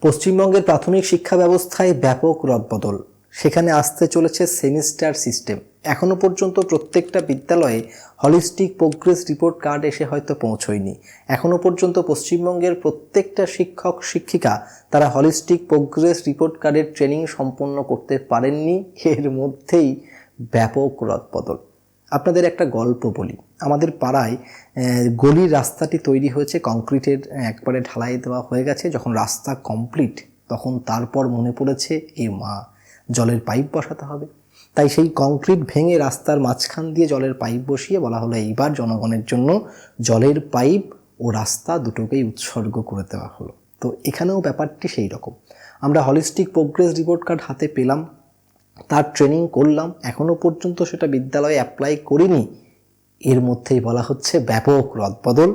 পশ্চিমবঙ্গের প্রাথমিক শিক্ষা ব্যবস্থায় ব্যাপক রদবদল। সেখানে আসতে চলেছে সেমিস্টার সিস্টেম। এখনও পর্যন্ত প্রত্যেকটা বিদ্যালয়ে হলিস্টিক প্রোগ্রেস রিপোর্ট কার্ড এসে হয়তো পৌঁছয়নি। এখনও পর্যন্ত পশ্চিমবঙ্গের প্রত্যেকটা শিক্ষক, শিক্ষিকা তারা হলিস্টিক প্রোগ্রেস রিপোর্ট কার্ডের ট্রেনিং সম্পন্ন করতে পারেননি। এর মধ্যেই ব্যাপক রদবদল। আপনাদের একটা গল্প বলি। আমাদের পাড়ায় গলির রাস্তাটি তৈরি হয়েছে, কংক্রিটের একবারে ঢালাই দেওয়া হয়ে গেছে। যখন রাস্তা কমপ্লিট তখন তারপর মনে পড়েছে, এ মা, জলের পাইপ বসাতে হবে। তাই সেই কংক্রিট ভেঙে রাস্তার মাঝখান দিয়ে জলের পাইপ বসিয়ে বলা হলো, এইবার জনগণের জন্য জলের পাইপ ও রাস্তা দুটোকেই উৎসর্গ করে দেওয়া হলো। তো এখানেও ব্যাপারটি সেই রকম। আমরা হলিস্টিক প্রোগ্রেস রিপোর্ট কার্ড হাতে পেলাম। তার ট্রেনিং করলাম এখনও পর্যন্ত সেটা বিদ্যালয়ে অ্যাপ্লাই করিনি। এর মধ্যেই বলা হচ্ছে ব্যাপক রদবদল।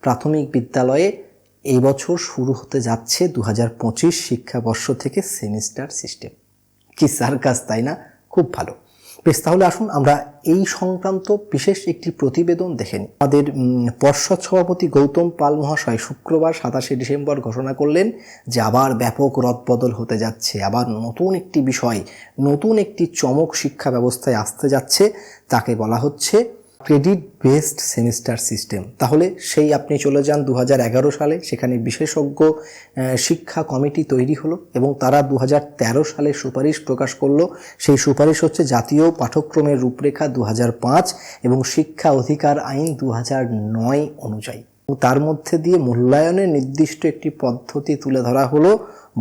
প্রাথমিক বিদ্যালয়ে এবছর বছর শুরু হতে যাচ্ছে দু হাজার পঁচিশ শিক্ষাবর্ষ থেকে সেমিস্টার সিস্টেম। কি সার্কাস তাই না? খুব ভালো। বেশ, তাহলে আসুন আমরা এই সংক্রান্ত বিশেষ একটি প্রতিবেদন দেখে নিই। আমাদের পর্ষদ সভাপতি গৌতম পাল মহাশয় শুক্রবার সাতাশে ডিসেম্বর ঘোষণা করলেন যে আবার ব্যাপক রদবদল হতে যাচ্ছে, আবার নতুন একটি বিষয়, নতুন একটি চমক শিক্ষা ব্যবস্থায় আসতে যাচ্ছে। তাকে বলা হচ্ছে ক্রেডিট বেসড সেমিস্টার সিস্টেম। তাহলে সেই আপনি চলে যান দু হাজার এগারো সালে, সেখানে বিশেষজ্ঞ শিক্ষা কমিটি তৈরি হলো এবং তারা দু হাজার তেরো সালে সুপারিশ প্রকাশ করল। সেই সুপারিশ হচ্ছে জাতীয় পাঠ্যক্রমের রূপরেখা দু হাজার পাঁচ এবং শিক্ষা অধিকার আইন দু হাজার নয় অনুযায়ী। তার মধ্যে দিয়ে মূল্যায়নের নির্দিষ্ট একটি পদ্ধতি তুলে ধরা হলো।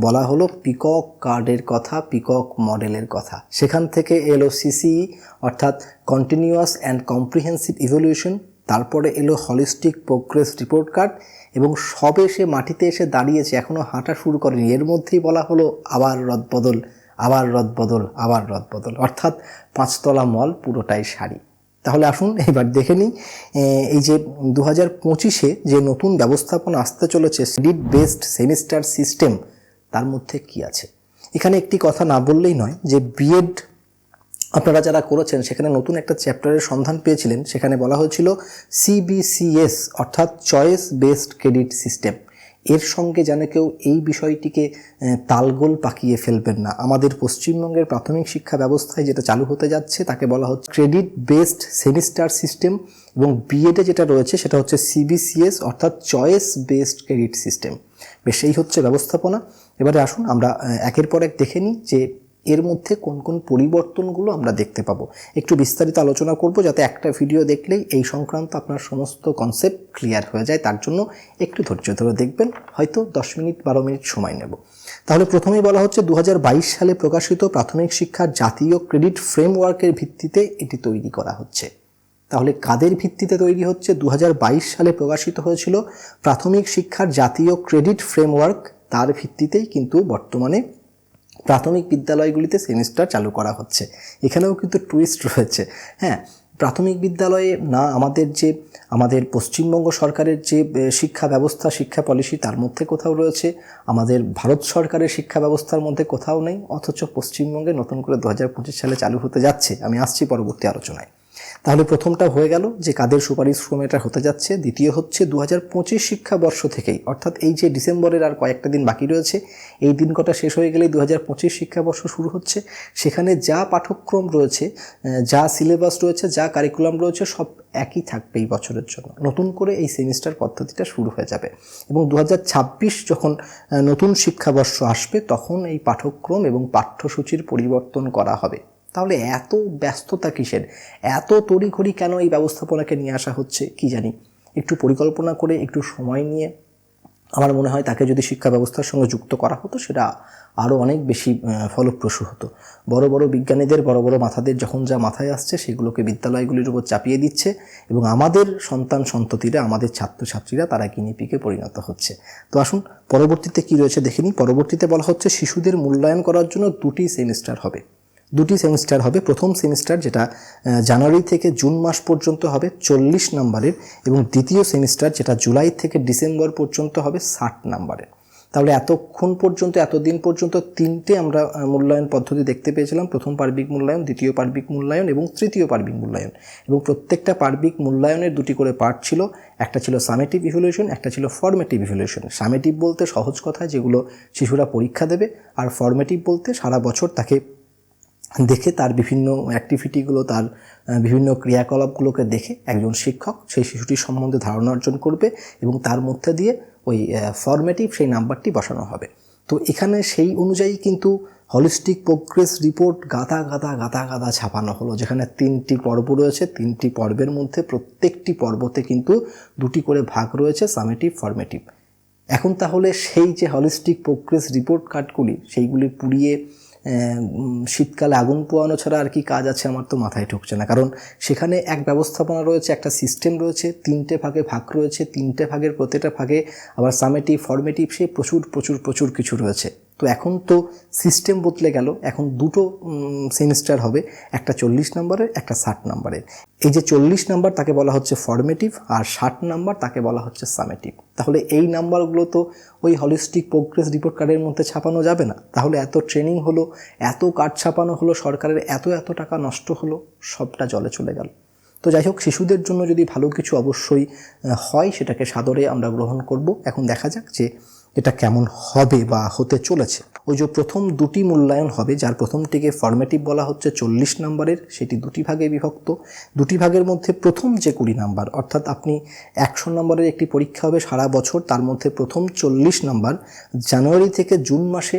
বলা হলো পিকক কার্ডের কথা, পিকক মডেলের কথা। সেখান থেকে এলো সিসিই অর্থাৎ কন্টিনিউয়াস অ্যান্ড কম্প্রিহেন্সিভ ইভলিউশন তারপরে এলো হলিস্টিক প্রোগ্রেস রিপোর্ট কার্ড এবং সবে সে মাটিতে এসে দাঁড়িয়েছে এখনও হাঁটা শুরু করেনি। এর মধ্যেই বলা হলো, আবার রদবদল আবার রদবদল আবার রদবদল অর্থাৎ পাঁচতলা মল, পুরোটাই শাড়ি তাহলে আসুন, এবার দেখে নিই এই যে দু হাজার পঁচিশে যে নতুন ব্যবস্থাপনা আসতে চলেছে ক্রেডিট বেসড সেমিস্টার সিস্টেম তার মধ্যে কি আছে? এখানে একটি কথা না বললেই নয় যে বিএড আপনারা যারা করেছেন, সেখানে নতুন একটা চ্যাপ্টারের সন্ধান পেয়েছিলেন। সেখানে বলা হয়েছিল সিবিসিএস অর্থাৎ চয়েস বেসড ক্রেডিট সিস্টেম এর সঙ্গে যেন কেউ এই বিষয়টিকে তালগোল পাকিয়ে ফেলবেন না। আমাদের পশ্চিমবঙ্গের প্রাথমিক শিক্ষা ব্যবস্থায় যেটা চালু হতে যাচ্ছে, তাকে বলা হচ্ছে ক্রেডিট বেসড সেমিস্টার সিস্টেম এবং বিএডে যেটা রয়েছে, সেটা হচ্ছে সিবিসিএস অর্থাৎ চয়েস বেসড ক্রেডিট সিস্টেম বেশ, এই হচ্ছে ব্যবস্থাপনা। এবারে আসুন, আমরা একের পর এক দেখে নিই যে এর মধ্যে কোন কোন পরিবর্তনগুলো আমরা দেখতে পাবো। একটু বিস্তারিত আলোচনা করব যাতে একটা ভিডিও দেখলেই এই সংক্রান্ত আপনার সমস্ত কনসেপ্ট ক্লিয়ার হয়ে যায়। তার জন্য একটু ধৈর্য ধরে দেখবেন, হয়তো দশ মিনিট বারো মিনিট সময় নেব। তাহলে প্রথমেই বলা হচ্ছে দু হাজার বাইশ সালে প্রকাশিত প্রাথমিক শিক্ষার জাতীয় ক্রেডিট ফ্রেমওয়ার্কের ভিত্তিতে এটি তৈরি করা হচ্ছে। তাহলে কাদের ভিত্তিতে তৈরি হচ্ছে? দু হাজার বাইশ সালে প্রকাশিত হয়েছিল প্রাথমিক শিক্ষার জাতীয় ক্রেডিট ফ্রেমওয়ার্ক তার ভিত্তিতেই কিন্তু বর্তমানে প্রাথমিক বিদ্যালয়গুলিতে সেমিস্টার চালু করা হচ্ছে। এখানেও কিন্তু টুইস্ট রয়েছে। হ্যাঁ প্রাথমিক বিদ্যালয়ে না আমাদের যে, আমাদের পশ্চিমবঙ্গ সরকারের যে শিক্ষা ব্যবস্থা, শিক্ষা পলিসি তার মধ্যে কোথাও রয়েছে। আমাদের ভারত সরকারের শিক্ষা ব্যবস্থার মধ্যে কোথাও নেই, অথচ পশ্চিমবঙ্গে নতুন করে দু হাজার পঁচিশ সালে চালু হতে যাচ্ছে। আমি আসছি পরবর্তী আলোচনায়। তাহলে প্রথমটা হয়ে গেল যে কাদের সুপারিশ ক্রমে এটা হতে যাচ্ছে, দ্বিতীয় হচ্ছে দু হাজার পঁচিশ শিক্ষাবর্ষ থেকেই। অর্থাৎ এই যে ডিসেম্বরের আর কয়েকটা দিন বাকি রয়েছে, এই দিন কটা শেষ হয়ে গেলেই দু হাজার পঁচিশ শিক্ষাবর্ষ শুরু হচ্ছে। সেখানে যা পাঠ্যক্রম রয়েছে যা সিলেবাস রয়েছে, যা কারিকুলাম রয়েছে, সব একই থাকবে এই বছরের জন্য। নতুন করে এই সেমিস্টার পদ্ধতিটা শুরু হয়ে যাবে। এবং দু হাজার ছাব্বিশ যখন নতুন শিক্ষাবর্ষ আসবে, তখন এই পাঠ্যক্রম এবং পাঠ্যসূচির পরিবর্তন করা হবে। তাহলে এত ব্যস্ততা কিসের? এত তড়িঘড়ি কেন এই ব্যবস্থাপনাকে নিয়ে আসা হচ্ছে, কি জানি? একটু পরিকল্পনা করে, একটু সময় নিয়ে আমার মনে হয় তাকে যদি শিক্ষা ব্যবস্থার সঙ্গে যুক্ত করা হতো, সেটা আরও অনেক বেশি ফলপ্রসূ হতো। বড় বড় বিজ্ঞানীদের, বড় বড় মাথাদের যখন যা মাথায় আসছে, সেগুলোকে বিদ্যালয়গুলির উপর চাপিয়ে দিচ্ছে এবং আমাদের সন্তান সন্ততিরা, আমাদের ছাত্রছাত্রীরা, তারা কিনিপিকে পরিণত হচ্ছে। তো আসুন, পরবর্তীতে কি রয়েছে দেখে নিই। পরবর্তীতে বলা হচ্ছে, শিশুদের মূল্যায়ন করার জন্য দুটি সেমিস্টার হবে। দুটি সেমিস্টার হবে। প্রথম সেমিস্টার যেটা জানুয়ারি থেকে জুন মাস পর্যন্ত হবে, চল্লিশ নম্বরের, এবং দ্বিতীয় সেমিস্টার যেটা জুলাই থেকে ডিসেম্বর পর্যন্ত হবে, ষাট নম্বরের। তাহলে এতক্ষণ পর্যন্ত, এতদিন পর্যন্ত তিনটে আমরা মূল্যায়ন পদ্ধতি দেখতে পেয়েছিলাম। প্রথম পার্বিক মূল্যায়ন, দ্বিতীয় পার্বিক মূল্যায়ন এবং তৃতীয় পার্বিক মূল্যায়ন। এবং প্রত্যেকটা পার্বিক মূল্যায়নের দুটি করে পার্ট ছিল। একটা ছিল সামেটিভ ইভ্যালুয়েশন একটা ছিল ফর্মেটিভ ইভ্যালুয়েশন সামেটিভ বলতে সহজ কথা, যেগুলো শিশুরা পরীক্ষা দেবে, আর ফর্মেটিভ বলতে সারা বছর তাকে দেখে তার বিভিন্ন অ্যাক্টিভিটিগুলো তার বিভিন্ন ক্রিয়াকলাপগুলোকে দেখে একজন শিক্ষক সেই শিশুটির সম্বন্ধে ধারণা অর্জন করবে এবং তার মধ্যে দিয়ে ওই ফরমেটিভ সেই নাম্বারটি বসানো হবে। তো এখানে সেই অনুযায়ী কিন্তু হলিস্টিক প্রোগ্রেস রিপোর্ট গাদা গাদা গাদা গাদা ছাপানো হলো, যেখানে তিনটি পর্ব রয়েছে। তিনটি পর্বের মধ্যে প্রত্যেকটি পর্বতে কিন্তু দুটি করে ভাগ রয়েছে সামেটিভ ফরমেটিভ এখন তাহলে সেই যে হলিস্টিক প্রোগ্রেস রিপোর্ট কার্ডগুলি সেইগুলি পুড়িয়ে শীতকালে আগুন পোয়ানো ছাড়া আর কি কাজ আছে আমার তো মাথায় ঢুকছে না। কারণ সেখানে এক ব্যবস্থাপনা রয়েছে, একটা সিস্টেম রয়েছে, তিনটে ভাগে ভাগ রয়েছে, তিনটে ভাগের প্রতিটা ভাগে আবার সামেটিভ ফর্মেটিভ সে প্রচুর প্রচুর প্রচুর কিছু রয়েছে। তো এখন তো সিস্টেম বদলে গেল, এখন দুটো সেমিস্টার হবে, একটা চল্লিশ নম্বরের, একটা ষাট নম্বরের। এই যে চল্লিশ নাম্বার তাকে বলা হচ্ছে ফর্মেটিভ আর ষাট নাম্বার তাকে বলা হচ্ছে সামেটিভ তাহলে এই নাম্বারগুলো তো ওই হলিস্টিক প্রোগ্রেস রিপোর্ট কার্ডের মধ্যে ছাপানো যাবে না। তাহলে এত ট্রেনিং হলো, এত কার্ড ছাপানো হলো, সরকারের এত এত টাকা নষ্ট হলো, সবটা জলে চলে গেল। তো যাই হোক, শিশুদের জন্য যদি ভালো কিছু অবশ্যই হয়, সেটাকে সাদরে আমরা গ্রহণ করব। এখন দেখা যাক যে এটা কেমন হবে বা হতে চলেছে। ওই যে প্রথম দুটি মূল্যায়ন হবে, যার প্রথমটিকে ফর্মেটিভ বলা হচ্ছে চল্লিশ নম্বরের, সেটি দুটি ভাগে বিভক্ত। দুটি ভাগের মধ্যে প্রথম যে কুড়ি নাম্বার, অর্থাৎ আপনি একশো নম্বরের একটি পরীক্ষা হবে সারা বছর, তার মধ্যে প্রথম চল্লিশ নাম্বার জানুয়ারি থেকে জুন মাসে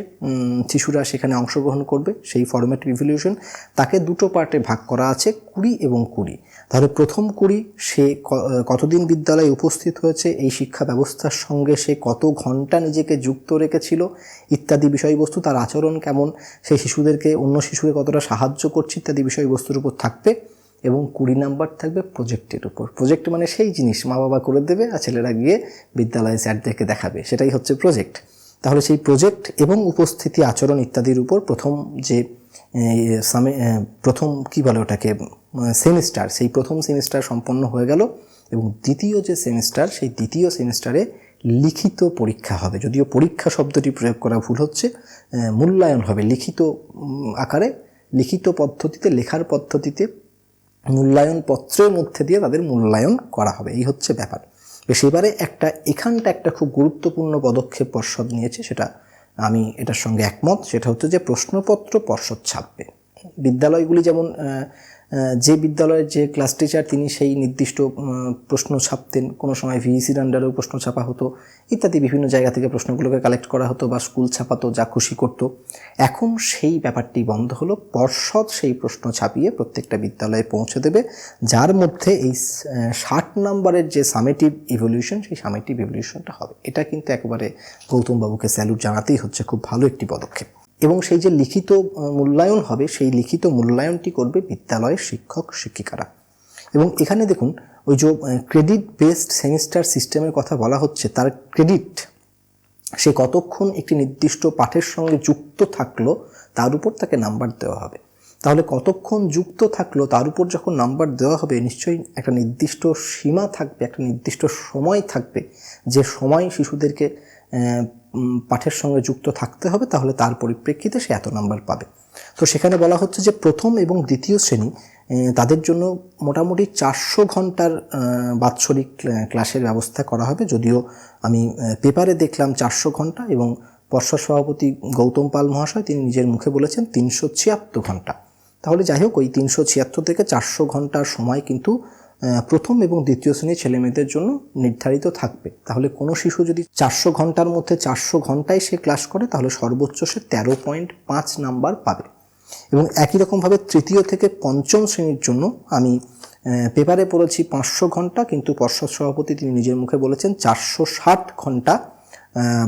শিশুরা সেখানে অংশগ্রহণ করবে, সেই ফরম্যাট রিভলিউশন তাকে দুটো পার্টে ভাগ করা আছে, কুড়ি এবং কুড়ি। তাহলে প্রথম কুড়ি সে কতদিন বিদ্যালয়ে উপস্থিত হয়েছে, এই শিক্ষা ব্যবস্থার সঙ্গে সে কত ঘণ্টা নিজেকে যুক্ত রেখেছিল, ইত্যাদি বিষয়বস্তু, তার আচরণ কেমন, সেই শিশুদেরকে, অন্য শিশুকে কতটা সাহায্য করছে ইত্যাদি বিষয়বস্তুর উপর থাকবে এবং কুড়ি নাম্বার থাকবে প্রজেক্টের উপর। প্রজেক্ট মানে সেই জিনিস মা বাবা করে দেবে আর ছেলেরা গিয়ে বিদ্যালয়ে স্যারদেরকে দেখাবে। সেটাই হচ্ছে প্রজেক্ট। তাহলে সেই প্রজেক্ট এবং উপস্থিতি, আচরণ ইত্যাদির উপর প্রথম যে সামে প্রথম কি বলে ওটাকে সেমিস্টার, সেই প্রথম সেমিস্টার সম্পন্ন হয়ে গেল এবং দ্বিতীয় যে সেমিস্টার, সেই দ্বিতীয় সেমিস্টারে লিখিত পরীক্ষা হবে। যদিও পরীক্ষা শব্দটি প্রয়োগ করা ভুল হচ্ছে মূল্যায়ন হবে লিখিত আকারে লিখিত পদ্ধতিতে, লেখার পদ্ধতিতে মূল্যায়ন পত্রের মধ্যে দিয়ে তাদের মূল্যায়ন করা হবে। এই হচ্ছে ব্যাপার। এবারে একটা, এখানটা একটা খুব গুরুত্বপূর্ণ পদক্ষেপ পর্ষদ নিয়েছে, সেটা আমি এটার সঙ্গে একমত। সেটা হচ্ছে যে প্রশ্নপত্র পর্ষদ ছাপবে। বিদ্যালয়গুলি যেমন যে বিদ্যালয়ের যে ক্লাস টিচার তিনি সেই নির্দিষ্ট প্রশ্ন ছাপতেন। কোনো সময় ভিইসির আন্ডারেও প্রশ্ন ছাপা হতো, ইত্যাদি বিভিন্ন জায়গা থেকে প্রশ্নগুলোকে কালেক্ট করা হতো বা স্কুল ছাপাতো, যা খুশি করতো। এখন সেই ব্যাপারটি বন্ধ হলো, পর্ষদ সেই প্রশ্ন ছাপিয়ে প্রত্যেকটা বিদ্যালয়ে পৌঁছে দেবে, যার মধ্যে এই ষাট নম্বরের যে সামেটিভ ইভলিউশন সেই সামেটিভ ইভলিউশনটা হবে। এটা কিন্তু একেবারে গৌতমবাবুকে স্যালুট জানাতেই হচ্ছে। খুব ভালো একটি পদক্ষেপ। এবং সেই যে লিখিত মূল্যায়ন হবে, সেই লিখিত মূল্যায়নটি করবে বিদ্যালয়ের শিক্ষক, শিক্ষিকারা। এবং এখানে দেখুন, ওই যে ক্রেডিট বেসড সেমিস্টার সিস্টেমের কথা বলা হচ্ছে, তার ক্রেডিট সে কতক্ষণ একটি নির্দিষ্ট পাঠের সঙ্গে যুক্ত থাকল, তার উপর তাকে নাম্বার দেওয়া হবে। তাহলে কতক্ষণ যুক্ত থাকল, তার উপর যখন নাম্বার দেওয়া হবে, নিশ্চয়ই একটা নির্দিষ্ট সীমা থাকবে, একটা নির্দিষ্ট সময় থাকবে, যে সময় শিশুদেরকে পাঠের সঙ্গে যুক্ত থাকতে হবে, তাহলে তার পরিপ্রেক্ষিতে সে এত নাম্বার পাবে। তো সেখানে বলা হচ্ছে যে প্রথম এবং দ্বিতীয় শ্রেণি তাদের জন্য মোটামুটি চারশো ঘণ্টার বাৎসরিক ক্লাসের ব্যবস্থা করা হবে। যদিও আমি পেপারে দেখলাম চারশো ঘণ্টা এবং পর্ষদ সভাপতি গৌতম পাল মহাশয়, তিনি নিজের মুখে বলেছেন তিনশো ছিয়াত্তর ঘণ্টা। তাহলে যাই হোক, ওই তিনশো ছিয়াত্তর থেকে চারশো ঘণ্টার সময় কিন্তু প্রথম এবং দ্বিতীয় শ্রেণির ছেলেমেয়েদের জন্য নির্ধারিত থাকবে। তাহলে কোনো শিশু যদি চারশো ঘণ্টার মধ্যে চারশো ঘন্টায় সে ক্লাস করে, তাহলে সর্বোচ্চ সে তেরো পয়েন্ট পাঁচ নাম্বার পাবে। এবং একই রকমভাবে তৃতীয় থেকে পঞ্চম শ্রেণির জন্য আমি পেপারে পড়েছি পাঁচশো ঘণ্টা, কিন্তু পর্ষদ সভাপতি তিনি নিজের মুখে বলেছেন চারশো ষাট ঘণ্টা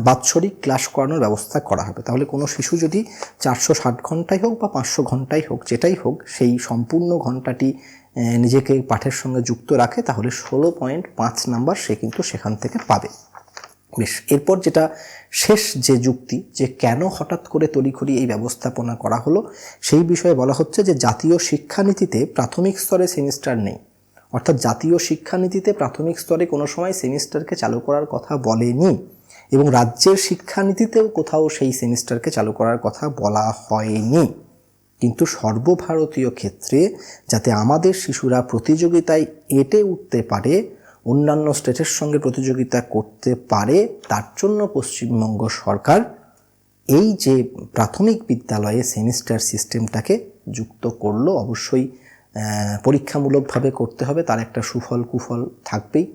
বাৎসরিক ক্লাস করানোর ব্যবস্থা করা হবে। তাহলে কোনো শিশু যদি চারশো ষাট ঘন্টাই হোক বা পাঁচশো ঘন্টাই হোক, যেটাই হোক, সেই সম্পূর্ণ ঘন্টাটি নিজেকে পাঠের সঙ্গে যুক্ত রাখে, তাহলে ষোলো পয়েন্ট পাঁচ নাম্বার সে কিন্তু সেখান থেকে পাবে। বেশ, এরপর যেটা শেষ যে যুক্তি, যে কেন হঠাৎ করে তড়িঘড়ি এই ব্যবস্থাপনা করা হলো, সেই বিষয়ে বলা হচ্ছে যে জাতীয় শিক্ষানীতিতে প্রাথমিক স্তরে সেমিস্টার নেই। অর্থাৎ জাতীয় শিক্ষানীতিতে প্রাথমিক স্তরে কোনো সময় সেমিস্টারকে চালু করার কথা বলেনি, এবং রাজ্যের শিক্ষানীতিতেও কোথাও সেই সেমিস্টারকে চালু করার কথা বলা হয়নি। কিন্তু সর্বভারতীয় ক্ষেত্রে যাতে আমাদের শিশুরা প্রতিযোগিতায় এঁটে উঠতে পারে, অন্যান্য স্টেটের সঙ্গে প্রতিযোগিতা করতে পারে, তার জন্য পশ্চিমবঙ্গ সরকার এই যে প্রাথমিক বিদ্যালয়ে সেমিস্টার সিস্টেমটাকে যুক্ত করল, অবশ্যই পরীক্ষামূলকভাবে করতে হবে, তার একটা সুফল কুফল থাকবেই।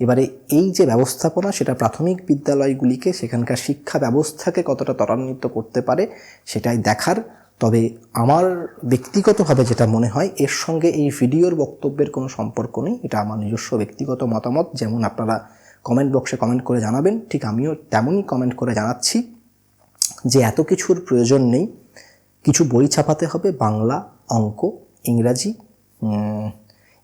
এবারে এই যে ব্যবস্থাপনা, সেটা প্রাথমিক বিদ্যালয়গুলিকে সেখানকার শিক্ষা ব্যবস্থাকে কতটা ত্বরান্বিত করতে পারে, সেটাই দেখার। তবে আমার ব্যক্তিগতভাবে যেটা মনে হয়, এর সঙ্গে এই ভিডিওর বক্তব্যের কোনো সম্পর্ক নেই। এটা আমার নিজস্ব ব্যক্তিগত মতামত। যেমন আপনারা কমেন্ট বক্সে কমেন্ট করে জানাবেন, ঠিক আমিও তেমনই কমেন্ট করে জানাচ্ছি যে এত কিছুর প্রয়োজন নেই। কিছু বই ছাপাতে হবে, বাংলা, অঙ্ক, ইংরাজি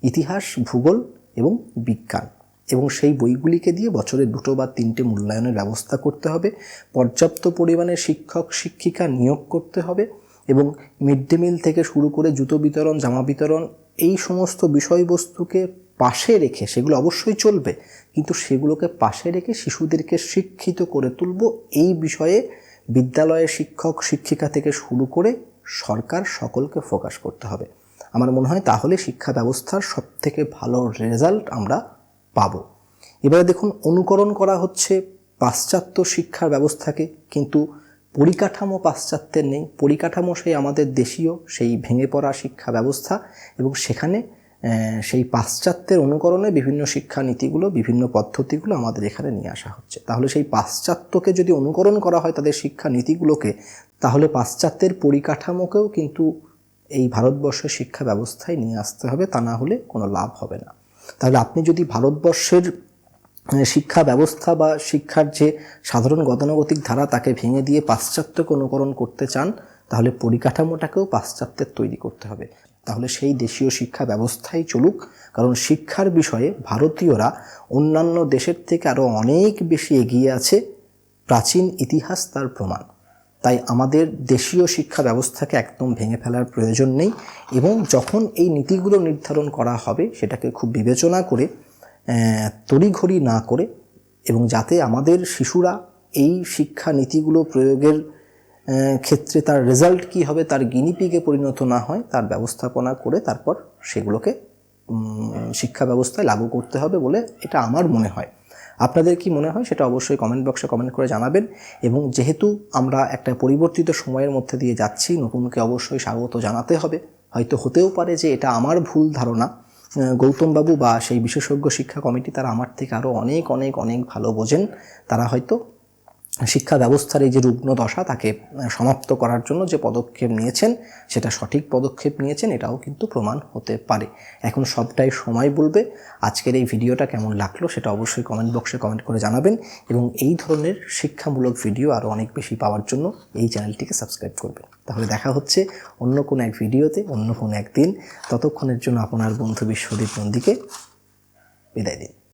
ইতিহাস, ভূগোল এবং বিজ্ঞান। এবং সেই বইগুলিকে দিয়ে বছরে দুটো বা তিনটে মূল্যায়নের ব্যবস্থা করতে হবে। পর্যাপ্ত পরিমাণে শিক্ষক, শিক্ষিকা নিয়োগ করতে হবে। এবং মিড ডে মিল থেকে শুরু করে জুতো বিতরণ, জামা বিতরণ, এই সমস্ত বিষয়বস্তুকে পাশে রেখে, সেগুলো অবশ্যই চলবে, কিন্তু সেগুলোকে পাশে রেখে শিশুদেরকে শিক্ষিত করে তুলব এই বিষয়ে বিদ্যালয়ের শিক্ষক, শিক্ষিকা থেকে শুরু করে সরকার সকলকে ফোকাস করতে হবে। আমার মনে হয় তাহলে শিক্ষা ব্যবস্থার সবথেকে ভালো রেজাল্ট আমরা পাবো। এবারে দেখুন, অনুকরণ করা হচ্ছে পাশ্চাত্য শিক্ষার ব্যবস্থাকে, কিন্তু পরিকাঠামো পাশ্চাত্যের নেই, পরিকাঠামো সেই আমাদের দেশীয়, সেই ভেঙে পড়া শিক্ষা ব্যবস্থা এবং সেখানে সেই পাশ্চাত্যের অনুকরণে বিভিন্ন শিক্ষা নীতিগুলো বিভিন্ন পদ্ধতিগুলো আমাদের এখানে নিয়ে আসা হচ্ছে। তাহলে সেই পাশ্চাত্যকে যদি অনুকরণ করা হয় তাদের শিক্ষা নীতিগুলোকে তাহলে পাশ্চাত্যের পরিকাঠামোকেও কিন্তু এই ভারতবর্ষের শিক্ষা ব্যবস্থায় নিয়ে আসতে হবে, তা না হলে কোনো লাভ হবে না। তাহলে আপনি যদি ভারতবর্ষের শিক্ষা ব্যবস্থা বা শিক্ষার যে সাধারণ গতানুগতিক ধারা তাকে ভেঙে দিয়ে পাশ্চাত্যকে অনুকরণ করতে চান, তাহলে পরিকাঠামোটাকেও পাশ্চাত্যের তৈরি করতে হবে। তাহলে সেই দেশীয় শিক্ষা ব্যবস্থাই চলুক, কারণ শিক্ষার বিষয়ে ভারতীয়রা অন্যান্য দেশের থেকে আরও অনেক বেশি এগিয়ে আছে, প্রাচীন ইতিহাস তার প্রমাণ। তাই আমাদের দেশীয় শিক্ষা ব্যবস্থাকে একদম ভেঙে ফেলার প্রয়োজন নেই এবং যখন এই নীতিগুলো নির্ধারণ করা হবে, সেটাকে খুব বিবেচনা করে তড়িঘড়ি না করে এবং যাতে আমাদের শিশুরা এই শিক্ষা নীতিগুলো প্রয়োগের ক্ষেত্রে তার রেজাল্ট কি হবে, তার গিনিপিগে পরিণত না হয়, তার ব্যবস্থাপনা করে তারপর সেগুলোকে শিক্ষা ব্যবস্থায় লাগু করতে হবে বলে এটা আমার মনে হয়। আপনাদের কি মনে হয় সেটা অবশ্যই কমেন্ট বক্সে কমেন্ট করে জানাবেন এবং যেহেতু আমরা একটা পরিবর্তিত সময়ের মধ্যে দিয়ে যাচ্ছি, নতুনকে অবশ্যই স্বাগত জানাতে হবে। হয়তো হতেও পারে যে এটা আমার ভুল ধারণা গৌতমবাবু বা সেই বিশেষজ্ঞ শিক্ষা কমিটি তারা আমার থেকে আরও অনেক অনেক অনেক ভালো বোঝেন। তারা হয়তো শিক্ষা ব্যবস্থার এই যে রুগ্ন দশা তাকে সমাপ্ত করার জন্য যে পদক্ষেপ নিয়েছেন, সেটা সঠিক পদক্ষেপ নিয়েছেন, এটাও কিন্তু প্রমাণ হতে পারে। এখন সবটাই সময় বলবে। আজকের এই ভিডিওটা কেমন লাগল সেটা অবশ্যই কমেন্ট বক্সে কমেন্ট করে জানাবেন এবং এই ধরনের শিক্ষামূলক ভিডিও আরও অনেক বেশি পাওয়ার জন্য এই চ্যানেলটিকে সাবস্ক্রাইব করবেন। তাহলে দেখা হচ্ছে অন্য কোনো এক ভিডিওতে, অন্য কোনো একদিন। ততক্ষণের জন্য আপনার বন্ধু বিশ্বদীপ নন্দীকে বিদায় দিন।